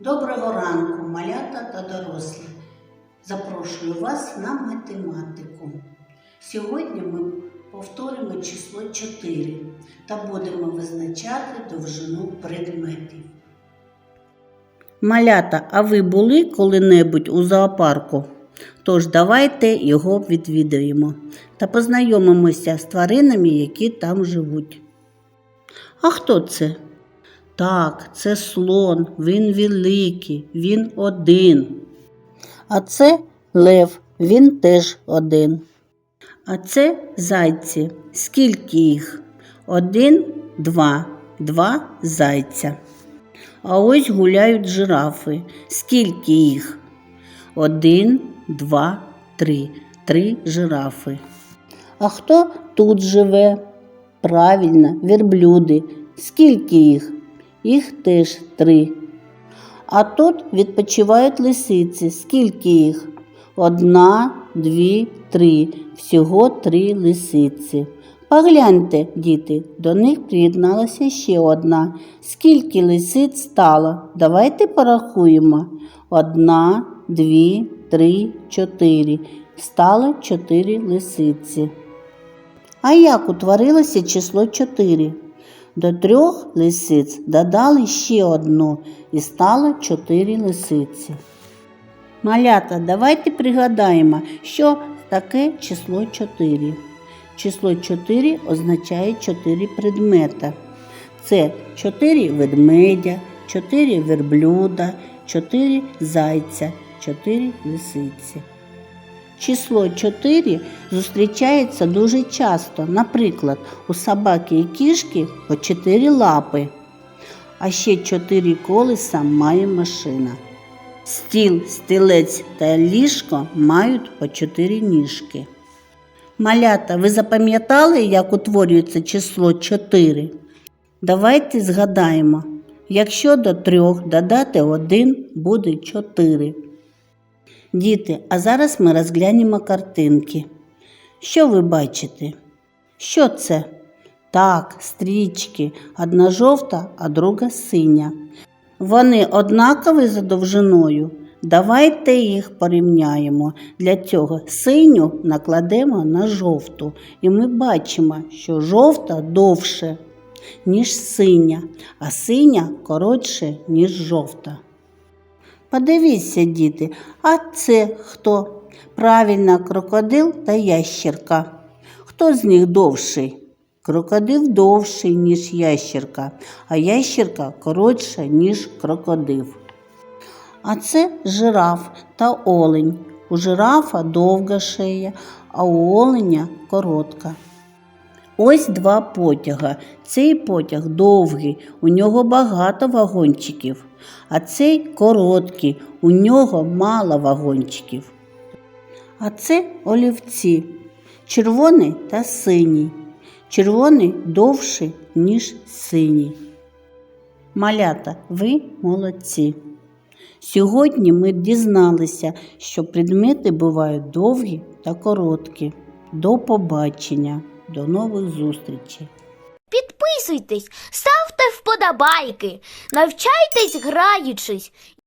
Доброго ранку, малята та дорослі. Запрошую вас на математику. Сьогодні ми повторимо число 4 та будемо визначати довжину предметів. Малята, а ви були коли-небудь у зоопарку? Тож давайте його відвідаємо та познайомимося з тваринами, які там живуть. А хто це? Так, це слон, він великий, він один. А це лев, він теж один. А це зайці. Скільки їх? Один, два, два зайця. А ось гуляють жирафи. Скільки їх? Один, два, три. Три жирафи. А хто тут живе? Правильно, верблюди. Скільки їх? Їх теж три. А тут відпочивають лисиці. Скільки їх? Одна, дві, три. Всього три лисиці. Погляньте, діти, до них приєдналася ще одна. Скільки лисиць стало? Давайте порахуємо. Одна, дві, три, чотири. Стало чотири лисиці. А як утворилося число 4? До трьох лисиць додали ще одну і стало 4 лисиці. Малята, давайте пригадаємо, що таке число 4. Число 4 означає 4 предмета. Це 4 ведмедя, 4 верблюда, 4 зайця, 4 лисиці. Число 4 зустрічається дуже часто. Наприклад, у собаки і кішки по 4 лапи, а ще 4 колеса має машина. Стіл, стілець та ліжко мають по 4 ніжки. Малята, ви запам'ятали, як утворюється число 4? Давайте згадаємо. Якщо до трьох додати 1, буде 4. Діти, а зараз ми розглянемо картинки. Що ви бачите? Що це? Так, стрічки. Одна жовта, а друга синя. Вони однакові за довжиною. Давайте їх порівняємо. Для цього синю накладемо на жовту. І ми бачимо, що жовта довше, ніж синя, а синя коротше, ніж жовта. Подивіться, діти, а це хто? Правильно, крокодил та ящерка. Хто з них довший? Крокодил довший, ніж ящерка, а ящерка коротша, ніж крокодил. А це жираф та олень. У жирафа довга шия, а у оленя коротка. Ось два потяга. Цей потяг довгий, у нього багато вагончиків, а цей короткий, у нього мало вагончиків. А це олівці, червоний та синій. Червоний довший, ніж синій. Малята, ви молодці. Сьогодні ми дізналися, що предмети бувають довгі та короткі. До побачення, до нових зустрічей. Підписуйтесь, ставте вподобайки, навчайтесь граючись